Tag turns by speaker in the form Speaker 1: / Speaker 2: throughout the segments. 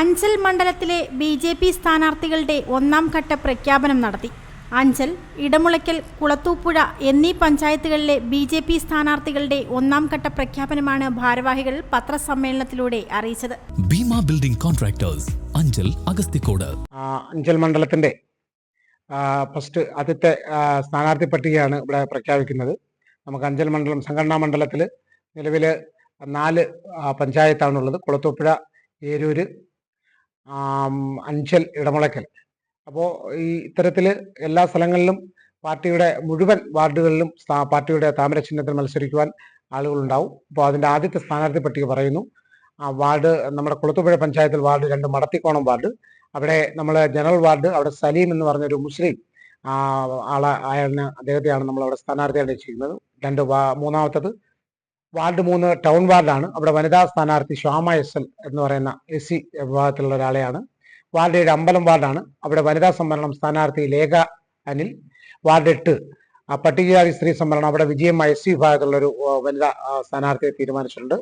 Speaker 1: അഞ്ചൽ മണ്ഡലത്തിലെ B J P സ്ഥാനാർത്ഥികളുടെ ഒന്നാം ഘട്ട പ്രഖ്യാപനം നടത്തി. അഞ്ചൽ ഇടമുളയ്ക്കൽ കുളത്തൂപ്പുഴ എന്നീ പഞ്ചായത്തുകളിലെ ബി ജെ പി സ്ഥാനാർത്ഥികളുടെ ഒന്നാം ഘട്ട പ്രഖ്യാപനമാണ് ഭാരവാഹികൾ പത്രസമ്മേളനത്തിലൂടെ അറിയിച്ചത്.
Speaker 2: Bhima building contractors Anchal Agasthikode.
Speaker 3: Anchal മണ്ഡലത്തിന്റെ ഫസ്റ്റ് ആദ്യത്തെ സ്ഥാനാർത്ഥി പട്ടികയാണ് ഇവിടെ പ്രഖ്യാപിക്കുന്നത്. നമുക്ക് അഞ്ചൽ മണ്ഡലം സംഘടനാ മണ്ഡലത്തിൽ നിലവിൽ നാല് പഞ്ചായത്താണുള്ളത്. കുളത്തൂപ്പുഴ ഏരൂര് അഞ്ചൽ ഇടമുളയ്ക്കൽ അപ്പോൾ ഈ ഇത്തരത്തിൽ എല്ലാ സ്ഥലങ്ങളിലും പാർട്ടിയുടെ മുഴുവൻ വാർഡുകളിലും പാർട്ടിയുടെ താമര ചിഹ്നത്തിൽ മത്സരിക്കുവാൻ ആളുകളുണ്ടാവും. അപ്പോൾ അതിന്റെ ആദ്യത്തെ സ്ഥാനാർത്ഥി പട്ടിക പറയുന്നു. ആ വാർഡ് നമ്മുടെ കുളത്തുപുഴ പഞ്ചായത്തിൽ വാർഡ് രണ്ട് മടത്തിക്കോണം വാർഡ്. അവിടെ നമ്മൾ ജനറൽ വാർഡ് അവിടെ സലീം എന്ന് പറഞ്ഞൊരു മുസ്ലിം ആ, ആളെ അയാളിന് അദ്ദേഹത്തെയാണ് നമ്മൾ അവിടെ സ്ഥാനാർത്ഥിയായിട്ട് ചെയ്യുന്നത് രണ്ട് മൂന്നാമത്തത് വാർഡ് മൂന്ന് ടൗൺ വാർഡാണ്. അവിടെ വനിതാ സ്ഥാനാർത്ഥി ശ്യാമ എസ് എൽ എന്ന് പറയുന്ന എസ് സി വിഭാഗത്തിലുള്ള ഒരാളെയാണ്. വാർഡ് ഏഴ് അമ്പലം വാർഡാണ്. അവിടെ വനിതാ സംവരണം സ്ഥാനാർത്ഥി ലേഖ അനിൽ. വാർഡ് എട്ട് പട്ടികജാതി സ്ത്രീ സംവരണം അവിടെ വിജയമ്മ എസ് സി വിഭാഗത്തിലുള്ള ഒരു വനിതാ സ്ഥാനാർത്ഥിയെ തീരുമാനിച്ചിട്ടുണ്ട്.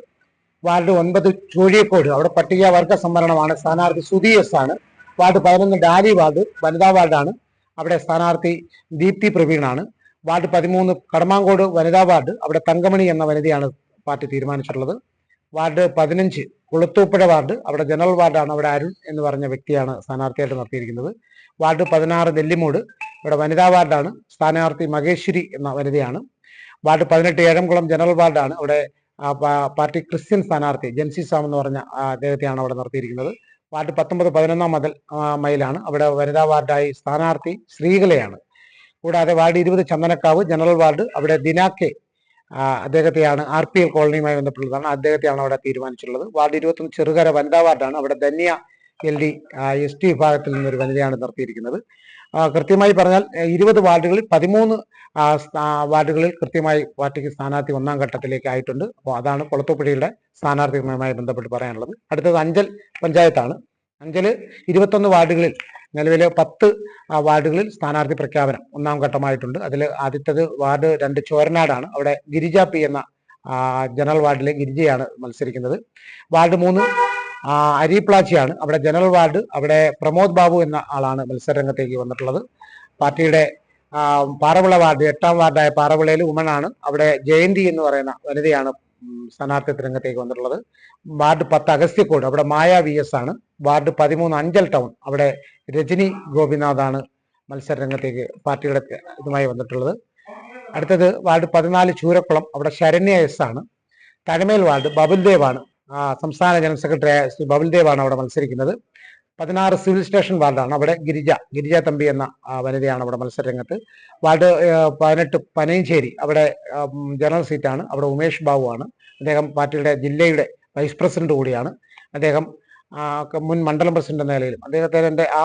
Speaker 3: വാർഡ് ഒൻപത് ചൂഴിയക്കോട് അവിടെ പട്ടിക വർഗ സംവരണമാണ് സ്ഥാനാർത്ഥി സുധി എസ് ആണ്. വാർഡ് പതിനൊന്ന് ഡാലി വാർഡ് വനിതാ വാർഡാണ്. അവിടെ സ്ഥാനാർത്ഥി ദീപ്തി പ്രവീണാണ്. വാർഡ് പതിമൂന്ന് കടമാങ്കോട് വനിതാ വാർഡ് അവിടെ തങ്കമണി എന്ന വനിതയാണ് പാർട്ടി തീരുമാനിച്ചിട്ടുള്ളത്. വാർഡ് പതിനഞ്ച് കുളത്തൂപ്പുഴ വാർഡ് അവിടെ ജനറൽ വാർഡാണ് അവിടെ അരുൺ എന്ന് പറഞ്ഞ വ്യക്തിയാണ് സ്ഥാനാർത്ഥിയായിട്ട് നിർത്തിയിരിക്കുന്നത്. വാർഡ് പതിനാറ് നെല്ലിമൂട് ഇവിടെ വനിതാ വാർഡാണ് സ്ഥാനാർത്ഥി മഹേശ്വരി എന്ന വനിതയാണ്. വാർഡ് പതിനെട്ട് ഏഴംകുളം ജനറൽ വാർഡാണ് അവിടെ പാർട്ടി ക്രിസ്ത്യൻ സ്ഥാനാർത്ഥി ജെൻസി സാം എന്ന് പറഞ്ഞ അദ്ദേഹത്തെയാണ് അവിടെ നിർത്തിയിരിക്കുന്നത്. വാർഡ് പത്തൊമ്പത് പതിനൊന്നാം മതിൽ മൈലാണ് അവിടെ വനിതാ വാർഡായി സ്ഥാനാർത്ഥി ശ്രീകലയാണ്. കൂടാതെ വാർഡ് ഇരുപത് ചന്ദനക്കാവ് ജനറൽ വാർഡ് അവിടെ ദിനാക്കെ അദ്ദേഹത്തെയാണ് ആർ പി എൽ കോളനിയുമായി ബന്ധപ്പെട്ടുള്ളതാണ്. അദ്ദേഹത്തെയാണ് അവിടെ തീരുമാനിച്ചിട്ടുള്ളത്. വാർഡ് ഇരുപത്തൊന്ന് ചെറുകര വനിതാ വാർഡാണ്. അവിടെ Dhanya L D S T വിഭാഗത്തിൽ നിന്നൊരു വനിതയാണ് നിർത്തിയിരിക്കുന്നത്. കൃത്യമായി പറഞ്ഞാൽ ഇരുപത് വാർഡുകളിൽ പതിമൂന്ന് വാർഡുകളിൽ കൃത്യമായി പാർട്ടിക്ക് സ്ഥാനാർത്ഥി ഒന്നാം ഘട്ടത്തിലേക്ക് ആയിട്ടുണ്ട്. അപ്പോൾ അതാണ് കൊളത്തുപ്പുഴയുടെ സ്ഥാനാർത്ഥികളുമായി ബന്ധപ്പെട്ട് പറയാനുള്ളത്. അടുത്തത് അഞ്ചൽ പഞ്ചായത്താണ്. അഞ്ചൽ ഇരുപത്തൊന്ന് വാർഡുകളിൽ നിലവിൽ പത്ത് വാർഡുകളിൽ സ്ഥാനാർത്ഥി പ്രഖ്യാപനം ഒന്നാം ഘട്ടമായിട്ടുണ്ട്. അതിൽ ആദ്യത്തേത് വാർഡ് രണ്ട് ചോരനാടാണ്. അവിടെ ഗിരിജ പി എന്ന ജനറൽ വാർഡിലെ ഗിരിജയാണ് മത്സരിക്കുന്നത്. വാർഡ് മൂന്ന് അരിപ്ലാച്ചിയാണ്. അവിടെ ജനറൽ വാർഡ് അവിടെ പ്രമോദ് ബാബു എന്ന ആളാണ് മത്സരരംഗത്തേക്ക് വന്നിട്ടുള്ളത്. പാർട്ടിയുടെ പാറവിള വാർഡ് എട്ടാം വാർഡായ പാറവിളയിൽ ഉമനാണ് അവിടെ ജയന്തി എന്ന് പറയുന്ന വനിതയാണ് ഉം, സ്ഥാനാർത്ഥി രംഗത്തേക്ക് വന്നിട്ടുള്ളത്. വാർഡ് പത്ത് അഗസ്ത്യക്കോട് അവിടെ മായ വി എസ് ആണ്. വാർഡ് പതിമൂന്ന് അഞ്ചൽ ടൗൺ അവിടെ രജനി ഗോപിനാഥാണ് മത്സര രംഗത്തേക്ക് പാർട്ടിയുടെ ഇതുമായി വന്നിട്ടുള്ളത്. അടുത്തത് വാർഡ് പതിനാല് ചൂരക്കുളം അവിടെ ശരണ്യ എസ് ആണ്. തഴമേൽ വാർഡ് ബബുൽദേവ് ആണ്. സംസ്ഥാന ജനറൽ സെക്രട്ടറി ശ്രീ ബബുൽദേവ് ആണ് അവിടെ മത്സരിക്കുന്നത്. പതിനാറ് സിവിൽ സ്റ്റേഷൻ വാർഡാണ്. അവിടെ ഗിരിജ ഗിരിജ തമ്പി എന്ന വനിതയാണ് അവിടെ മത്സരരംഗത്ത്. വാർഡ് പതിനെട്ട് പനയഞ്ചേരി അവിടെ ജനറൽ സീറ്റാണ്. അവിടെ ഉമേഷ് ബാബു ആണ്. അദ്ദേഹം പാർട്ടിയുടെ ജില്ലയുടെ വൈസ് പ്രസിഡന്റ് കൂടിയാണ്. അദ്ദേഹം മുൻ മണ്ഡലം പ്രസിഡന്റ് എന്ന നിലയിലും അദ്ദേഹത്തിന്റെ ആ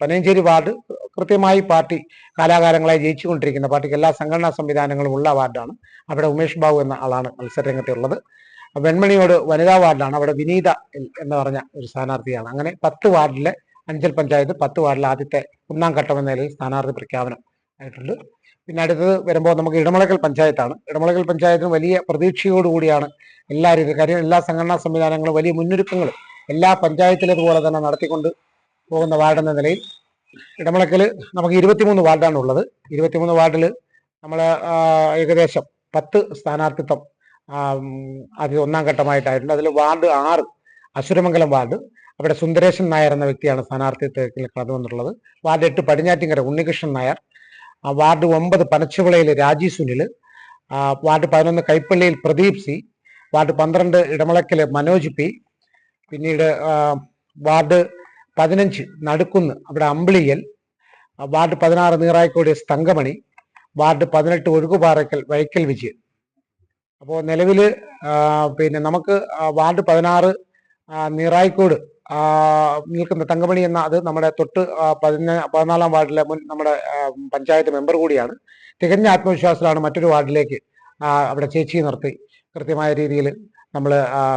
Speaker 3: പനയഞ്ചേരി വാർഡ് കൃത്യമായി പാർട്ടി കാലാകാലങ്ങളായി ജയിച്ചുകൊണ്ടിരിക്കുന്ന പാർട്ടിക്ക് എല്ലാ സംഘടനാ സംവിധാനങ്ങളും ഉള്ള വാർഡാണ്. അവിടെ ഉമേഷ് ബാബു എന്ന ആളാണ് മത്സരരംഗത്തുള്ളത്. വെൺമണിയോട് വനിതാ വാർഡിലാണ്. അവിടെ വിനീത എന്ന് പറഞ്ഞ ഒരു സ്ഥാനാർത്ഥിയാണ്. അങ്ങനെ പത്ത് വാർഡിലെ അഞ്ചൽ പഞ്ചായത്ത് പത്ത് വാർഡിലെ ആദ്യത്തെ ഒന്നാം ഘട്ടം എന്ന നിലയിൽ സ്ഥാനാർത്ഥി പ്രഖ്യാപനം ആയിട്ടുണ്ട്. പിന്നെ അടുത്തത് വരുമ്പോൾ നമുക്ക് ഇടമുളകൽ പഞ്ചായത്താണ്. ഇടമുളകൽ പഞ്ചായത്തിന് വലിയ പ്രതീക്ഷയോടുകൂടിയാണ് എല്ലാ രീതി കാര്യം എല്ലാ സംഘടനാ സംവിധാനങ്ങളും വലിയ മുന്നൊരുക്കങ്ങളും എല്ലാ പഞ്ചായത്തിലേതുപോലെ തന്നെ നടത്തിക്കൊണ്ട് പോകുന്ന വാർഡ് എന്ന നിലയിൽ ഇടമുളക്കൽ നമുക്ക് ഇരുപത്തിമൂന്ന് വാർഡാണ് ഉള്ളത് ഇരുപത്തിമൂന്ന് വാർഡിൽ നമ്മൾ ഏകദേശം പത്ത് സ്ഥാനാർത്ഥിത്വം ആദ്യ ഒന്നാം ഘട്ടമായിട്ടായിട്ടുണ്ട്. അതിൽ വാർഡ് ആറ് അസുരമംഗലം വാർഡ്. അവിടെ സുന്ദരേശൻ നായർ എന്ന വ്യക്തിയാണ് സ്ഥാനാർത്ഥിത്വത്തിൽ കടന്നു വന്നിട്ടുള്ളത്. വാർഡ് എട്ട് പടിഞ്ഞാറ്റിങ്കര ഉണ്ണികൃഷ്ണൻ നായർ. വാർഡ് ഒമ്പത് പനച്ചുവിളയിൽ രാജി സുനിൽ. വാർഡ് പതിനൊന്ന് കൈപ്പള്ളിയിൽ പ്രദീപ് സി. വാർഡ് പന്ത്രണ്ട് ഇടമുളക്കിൽ മനോജ് പി. പിന്നീട് വാർഡ് പതിനഞ്ച് നടുക്കുന്ന് അവിടെ അമ്പിളിയൽ വാർഡ് പതിനാറ് നീറായിക്കോട് തങ്കമണി. വാർഡ് പതിനെട്ട് ഒഴുകുപാറയ്ക്കൽ വൈക്കൽ വിജയൻ. അപ്പോൾ നിലവിൽ പിന്നെ നമുക്ക് വാർഡ് പതിനാറ് നിറായിക്കോട് നിൽക്കുന്ന തങ്കമണി എന്ന അത് നമ്മുടെ തൊട്ട് പതിന പതിനാലാം വാർഡിലെ മുൻ നമ്മുടെ പഞ്ചായത്ത് മെമ്പർ കൂടിയാണ്. തികഞ്ഞ ആത്മവിശ്വാസത്തിലാണ് മറ്റൊരു വാർഡിലേക്ക് അവിടെ ചേച്ചി നിർത്തി. കൃത്യമായ രീതിയിൽ നമ്മൾ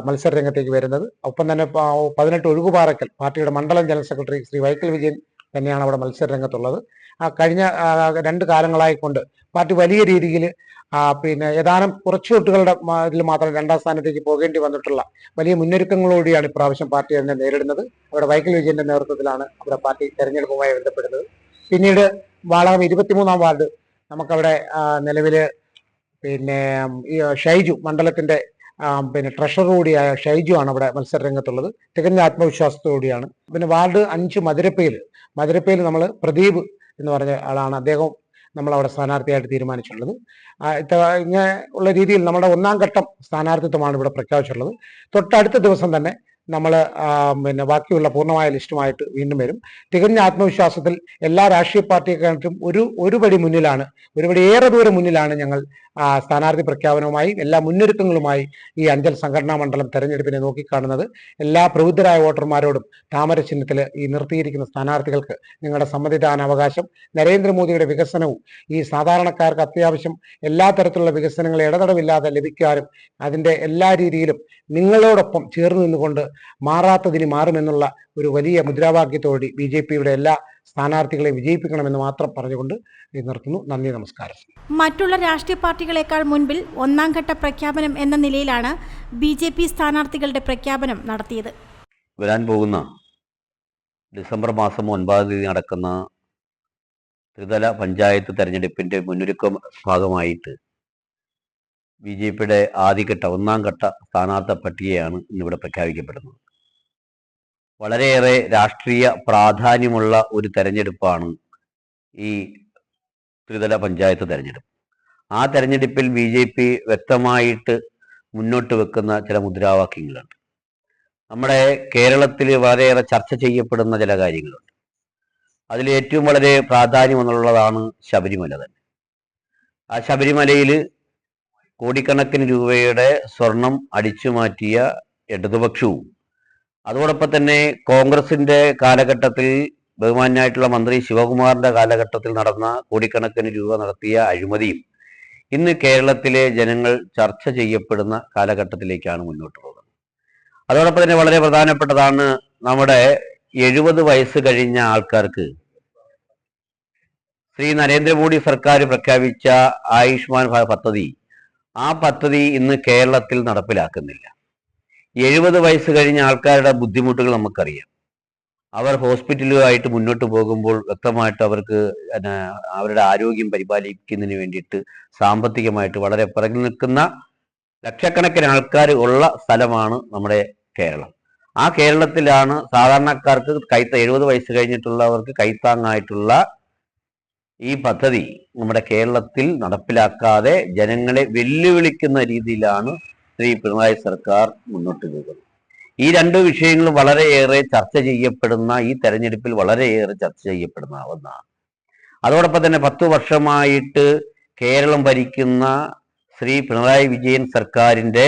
Speaker 3: മത്സര രംഗത്തേക്ക് വരുന്നത്. ഒപ്പം തന്നെ പതിനെട്ട് ഒഴുകുപാറക്കൽ പാർട്ടിയുടെ മണ്ഡലം ജനറൽ സെക്രട്ടറി ശ്രീ വൈക്കൽ വിജയൻ തന്നെയാണ് അവിടെ മത്സരരംഗത്തുള്ളത്. ആ, കഴിഞ്ഞ രണ്ട് കാലങ്ങളായി കൊണ്ട് പാർട്ടി വലിയ രീതിയിൽ പിന്നെ ഏതാനും കുറച്ച് കുട്ടികളുടെ ഇതിൽ മാത്രം രണ്ടാം സ്ഥാനത്തേക്ക് പോകേണ്ടി വന്നിട്ടുള്ള വലിയ മുന്നൊരുക്കങ്ങളോടെയാണ് ഇപ്രാവശ്യം പാർട്ടി അതിനെ നേരിടുന്നത്. അവിടെ വൈക്കൽ വിജയന്റെ നേതൃത്വത്തിലാണ് അവിടെ പാർട്ടി തെരഞ്ഞെടുപ്പുമായി ബന്ധപ്പെടുന്നത്. പിന്നീട് വാളകം ഇരുപത്തിമൂന്നാം വാർഡ് നമുക്കവിടെ നിലവിൽ പിന്നെ ഷൈജു മണ്ഡലത്തിന്റെ പിന്നെ ട്രഷറർ കൂടിയായ ഷൈജു ആണ് അവിടെ മത്സര രംഗത്തുള്ളത് തികഞ്ഞ ആത്മവിശ്വാസത്തോടെയാണ് പിന്നെ വാർഡ് അഞ്ച് മധുരപ്പയിൽ മധുരപ്പയിൽ നമ്മൾ പ്രദീപ് എന്ന് പറഞ്ഞ ആളാണ് അദ്ദേഹം നമ്മൾ അവിടെ സ്ഥാനാർത്ഥിയായിട്ട് തീരുമാനിച്ചിട്ടുള്ളത്. ഇങ്ങനെ ഉള്ള രീതിയിൽ നമ്മുടെ ഒന്നാം ഘട്ടം സ്ഥാനാർത്ഥിത്വമാണ് ഇവിടെ പ്രഖ്യാപിച്ചിട്ടുള്ളത്. തൊട്ടടുത്ത ദിവസം തന്നെ നമ്മൾ പിന്നെ ബാക്കിയുള്ള പൂർണമായ ലിസ്റ്റുമായിട്ട് വീണ്ടും വരും. തികഞ്ഞ ആത്മവിശ്വാസത്തിൽ എല്ലാ രാഷ്ട്രീയ പാർട്ടിയെക്കാട്ടും ഒരു ഒരുപടി മുന്നിലാണ് ഒരുപടി ഏറെ ദൂരം മുന്നിലാണ് ഞങ്ങൾ സ്ഥാനാർത്ഥി പ്രഖ്യാപനവുമായി എല്ലാ മുന്നൊരുക്കങ്ങളുമായി ഈ അഞ്ചൽ സംഘടനാ മണ്ഡലം തെരഞ്ഞെടുപ്പിനെ നോക്കിക്കാണുന്നത്. എല്ലാ പ്രബുദ്ധരായ വോട്ടർമാരോടും താമര ചിഹ്നത്തിൽ ഈ നിർത്തിയിരിക്കുന്ന സ്ഥാനാർത്ഥികൾക്ക് നിങ്ങളുടെ സമ്മതിദാന അവകാശം നരേന്ദ്രമോദിയുടെ വികസനവും ഈ സാധാരണക്കാർക്ക് അത്യാവശ്യം എല്ലാ തരത്തിലുള്ള വികസനങ്ങൾ ഇടതടവില്ലാതെ ലഭിക്കാനും അതിന്റെ എല്ലാ രീതിയിലും നിങ്ങളോടൊപ്പം ചേർന്ന് നിന്നുകൊണ്ട് മാറാത്തതിന് മാറുമെന്നുള്ള ഒരു വലിയ മുദ്രാവാക്യത്തോടി ബി ജെ പിയുടെ എല്ലാ സ്ഥാനാർത്ഥികളെ വിജയിപ്പിക്കണമെന്ന് മാത്രം പറഞ്ഞുകൊണ്ട് നിർത്തുന്നു. നന്ദി നമസ്കാരം.
Speaker 1: മറ്റുള്ള രാഷ്ട്രീയ പാർട്ടികളെക്കാൾ മുൻപിൽ ഒന്നാം ഘട്ട പ്രഖ്യാപനം എന്ന നിലയിലാണ് ബി ജെ പി സ്ഥാനാർത്ഥികളുടെ പ്രഖ്യാപനം നടത്തിയത്.
Speaker 4: വരാൻ പോകുന്ന ഡിസംബർ മാസം ഒൻപതാം തീയതി നടക്കുന്ന ത്രിതല പഞ്ചായത്ത് തെരഞ്ഞെടുപ്പിന്റെ മുന്നൊരുക്ക ഭാഗമായിട്ട് ബി ജെ പിയുടെ ആദ്യഘട്ട ഒന്നാം ഘട്ട സ്ഥാനാർത്ഥി പട്ടികയാണ് ഇന്നിവിടെ പ്രഖ്യാപിക്കപ്പെടുന്നത്. വളരെയേറെ രാഷ്ട്രീയ പ്രാധാന്യമുള്ള ഒരു തെരഞ്ഞെടുപ്പാണ് ഈ ത്രിതല പഞ്ചായത്ത് തെരഞ്ഞെടുപ്പ്. ആ തെരഞ്ഞെടുപ്പിൽ ബി ജെ പി വ്യക്തമായിട്ട് മുന്നോട്ട് വെക്കുന്ന ചില മുദ്രാവാക്യങ്ങളുണ്ട്. നമ്മുടെ കേരളത്തിൽ വളരെയേറെ ചർച്ച ചെയ്യപ്പെടുന്ന ചില കാര്യങ്ങളുണ്ട്. അതിൽ ഏറ്റവും വളരെ പ്രാധാന്യം എന്നുള്ളതാണ് ശബരിമല തന്നെ. ആ ശബരിമലയിൽ കോടിക്കണക്കിന് രൂപയുടെ സ്വർണം അടിച്ചു മാറ്റിയ ഇടതുപക്ഷവും അതോടൊപ്പം തന്നെ കോൺഗ്രസിന്റെ കാലഘട്ടത്തിൽ ബഹുമാന്യായിട്ടുള്ള മന്ത്രി ശിവകുമാറിന്റെ കാലഘട്ടത്തിൽ നടന്ന കോടിക്കണക്കിന് രൂപ നടത്തിയ അഴിമതിയും ഇന്ന് കേരളത്തിലെ ജനങ്ങൾ ചർച്ച ചെയ്യപ്പെടുന്ന കാലഘട്ടത്തിലേക്കാണ് മുന്നോട്ട് പോകുന്നത്. അതോടൊപ്പം തന്നെ വളരെ പ്രധാനപ്പെട്ടതാണ് നമ്മുടെ എഴുപത് വയസ്സ് കഴിഞ്ഞ ആൾക്കാർക്ക് ശ്രീ നരേന്ദ്രമോദി സർക്കാർ പ്രഖ്യാപിച്ച ആയുഷ്മാൻ പദ്ധതി. ആ പദ്ധതി ഇന്ന് കേരളത്തിൽ നടപ്പിലാക്കുന്നില്ല. എഴുപത് വയസ്സ് കഴിഞ്ഞ ആൾക്കാരുടെ ബുദ്ധിമുട്ടുകൾ നമുക്കറിയാം. അവർ ഹോസ്പിറ്റലുമായിട്ട് മുന്നോട്ട് പോകുമ്പോൾ വ്യക്തമായിട്ട് അവർക്ക് അവരുടെ ആരോഗ്യം പരിപാലിക്കുന്നതിന് വേണ്ടിയിട്ട് സാമ്പത്തികമായിട്ട് വളരെ പിറകിൽ നിൽക്കുന്ന ലക്ഷക്കണക്കിന് ആൾക്കാർ ഉള്ള സ്ഥലമാണ് നമ്മുടെ കേരളം. ആ കേരളത്തിലാണ് സാധാരണക്കാർക്ക് കൈത്ത എഴുപത് വയസ്സ് കഴിഞ്ഞിട്ടുള്ളവർക്ക് കൈത്താങ്ങായിട്ടുള്ള ഈ പദ്ധതി നമ്മുടെ കേരളത്തിൽ നടപ്പിലാക്കാതെ ജനങ്ങളെ വെല്ലുവിളിക്കുന്ന രീതിയിലാണ് ശ്രീ പിണറായി സർക്കാർ മുന്നോട്ട് പോകുന്നത് ഈ രണ്ട് വിഷയങ്ങളും വളരെയേറെ ചർച്ച ചെയ്യപ്പെടുന്ന ഈ തെരഞ്ഞെടുപ്പിൽ വളരെയേറെ ചർച്ച ചെയ്യപ്പെടുന്ന ഒന്നാണ്. അതോടൊപ്പം തന്നെ പത്ത് വർഷമായിട്ട് കേരളം ഭരിക്കുന്ന ശ്രീ പിണറായി വിജയൻ സർക്കാരിന്റെ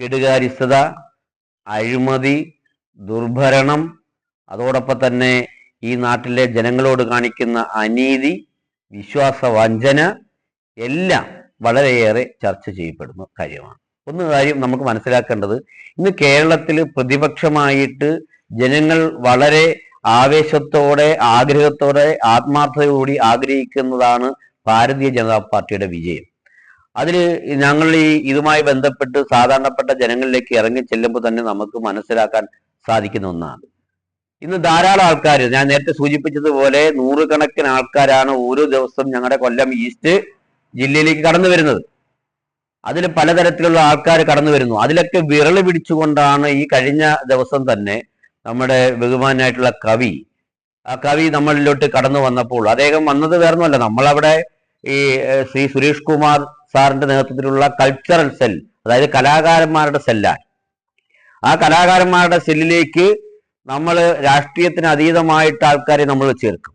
Speaker 4: കെടുകാര്യസ്ഥത അഴിമതി ദുർഭരണം അതോടൊപ്പം തന്നെ ഈ നാട്ടിലെ ജനങ്ങളോട് കാണിക്കുന്ന അനീതി വിശ്വാസവഞ്ചന എല്ലാം വളരെയേറെ ചർച്ച ചെയ്യപ്പെടുന്ന കാര്യമാണ്. ഒന്ന് കാര്യം നമുക്ക് മനസ്സിലാക്കേണ്ടത്. ഇന്ന് കേരളത്തിൽ പ്രതിപക്ഷമായിട്ട് ജനങ്ങൾ വളരെ ആവേശത്തോടെ ആഗ്രഹത്തോടെ ആത്മാർത്ഥതയോടി ആഗ്രഹിക്കുന്നതാണ് ഭാരതീയ ജനതാ പാർട്ടിയുടെ വിജയം. അതിൽ ഞങ്ങൾ ഈ ഇതുമായി ബന്ധപ്പെട്ട് സാധാരണപ്പെട്ട ജനങ്ങളിലേക്ക് ഇറങ്ങി ചെല്ലുമ്പോൾ തന്നെ നമുക്ക് മനസ്സിലാക്കാൻ സാധിക്കുന്ന ഒന്നാണ്. ഇന്ന് ധാരാളം ആൾക്കാർ ഞാൻ നേരത്തെ സൂചിപ്പിച്ചതുപോലെ നൂറുകണക്കിന് ആൾക്കാരാണ് ഓരോ ദിവസം ഞങ്ങളുടെ കൊല്ലം ഈസ്റ്റ് ജില്ലയിലേക്ക് കടന്നു വരുന്നത് അതിൽ പലതരത്തിലുള്ള ആൾക്കാർ കടന്നു വരുന്നു. അതിലൊക്കെ വിരൽ പിടിച്ചുകൊണ്ടാണ് ഈ കഴിഞ്ഞ ദിവസം തന്നെ നമ്മുടെ ബഹുമാനായിട്ടുള്ള കവി ആ കവി നമ്മളിലോട്ട് കടന്നു വന്നപ്പോൾ അദ്ദേഹം വന്നത് വേറൊന്നുമല്ല. നമ്മളവിടെ ഈ ശ്രീ സുരേഷ് കുമാർ സാറിന്റെ നേതൃത്വത്തിലുള്ള കൾച്ചറൽ സെൽ അതായത് കലാകാരന്മാരുടെ സെല്ലാണ് ആ കലാകാരന്മാരുടെ സെല്ലിലേക്ക് നമ്മൾ രാഷ്ട്രീയത്തിന് അതീതമായിട്ട് ആൾക്കാരെ നമ്മൾ ചേർക്കും.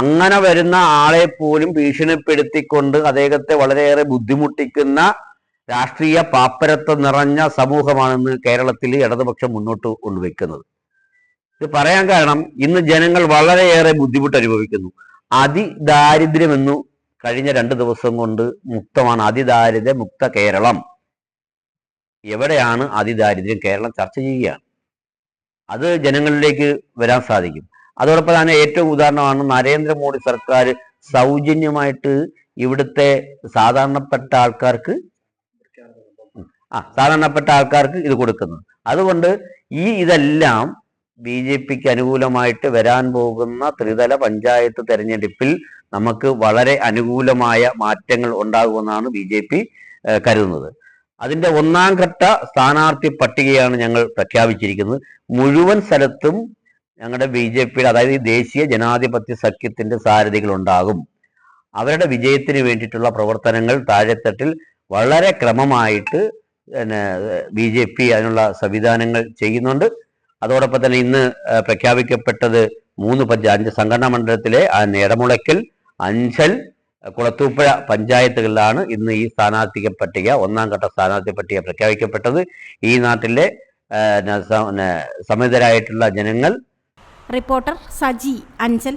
Speaker 4: അങ്ങനെ വരുന്ന ആളെ പോലും ഭീഷണിപ്പെടുത്തിക്കൊണ്ട് അദ്ദേഹത്തെ വളരെയേറെ ബുദ്ധിമുട്ടിക്കുന്ന രാഷ്ട്രീയ പാപ്പരത്വം നിറഞ്ഞ സമൂഹമാണെന്ന് കേരളത്തിൽ ഇടതുപക്ഷം മുന്നോട്ട് കൊണ്ടുവയ്ക്കുന്നത്. ഇത് പറയാൻ കാരണം ഇന്ന് ജനങ്ങൾ വളരെയേറെ ബുദ്ധിമുട്ട് അനുഭവിക്കുന്നു. അതിദാരിദ്ര്യമെന്നു കഴിഞ്ഞ രണ്ട് ദിവസം കൊണ്ട് മുക്തമാണ് അതിദാരിദ്ര്യ മുക്ത കേരളം. എവിടെയാണ് അതിദാരിദ്ര്യം? കേരളം ചർച്ച ചെയ്യുകയാണ്. അത് ജനങ്ങളിലേക്ക് വരാൻ സാധിക്കും. അതോടൊപ്പം തന്നെ ഏറ്റവും ഉദാഹരണമാണ് നരേന്ദ്രമോദി സർക്കാർ സൗജന്യമായിട്ട് ഇവിടുത്തെ സാധാരണപ്പെട്ട ആൾക്കാർക്ക് ആ സാധാരണപ്പെട്ട ആൾക്കാർക്ക് ഇത് കൊടുക്കുന്നത് അതുകൊണ്ട് ഈ ഇതെല്ലാം ബി ജെ പിക്ക് അനുകൂലമായിട്ട് വരാൻ പോകുന്ന ത്രിതല പഞ്ചായത്ത് തെരഞ്ഞെടുപ്പിൽ നമുക്ക് വളരെ അനുകൂലമായ മാറ്റങ്ങൾ ഉണ്ടാകുമെന്നാണ് ബി ജെ പി കരുതുന്നത്. അതിന്റെ ഒന്നാം ഘട്ട സ്ഥാനാർത്ഥി പട്ടികയാണ് ഞങ്ങൾ പ്രഖ്യാപിച്ചിരിക്കുന്നത്. മുഴുവൻ സ്ഥലത്തും ഞങ്ങളുടെ ബി ജെ പിയുടെ അതായത് ദേശീയ ജനാധിപത്യ സഖ്യത്തിന്റെ സാരഥികൾ ഉണ്ടാകും അവരുടെ വിജയത്തിന് വേണ്ടിയിട്ടുള്ള പ്രവർത്തനങ്ങൾ താഴെത്തട്ടിൽ വളരെ ക്രമമായിട്ട് പിന്നെ ബി ജെ പി അതിനുള്ള സംവിധാനങ്ങൾ ചെയ്യുന്നുണ്ട്. അതോടൊപ്പം തന്നെ ഇന്ന് പ്രഖ്യാപിക്കപ്പെട്ടത് മൂന്ന് പഞ്ചായത്ത് സംഘടനാ മണ്ഡലത്തിലെ ആ നേടമുളയ്ക്കൽ അഞ്ചൽ കുളത്തൂപ്പുഴ പഞ്ചായത്തുകളിലാണ് ഇന്ന് ഈ സ്ഥാനാർത്ഥി പട്ടിക ഒന്നാം ഘട്ട സ്ഥാനാർത്ഥി പട്ടിക പ്രഖ്യാപിക്കപ്പെട്ടത്. ഈ നാട്ടിലെ സമിതരായിട്ടുള്ള ജനങ്ങൾ.
Speaker 1: റിപ്പോർട്ടർ സജി അഞ്ചൽ.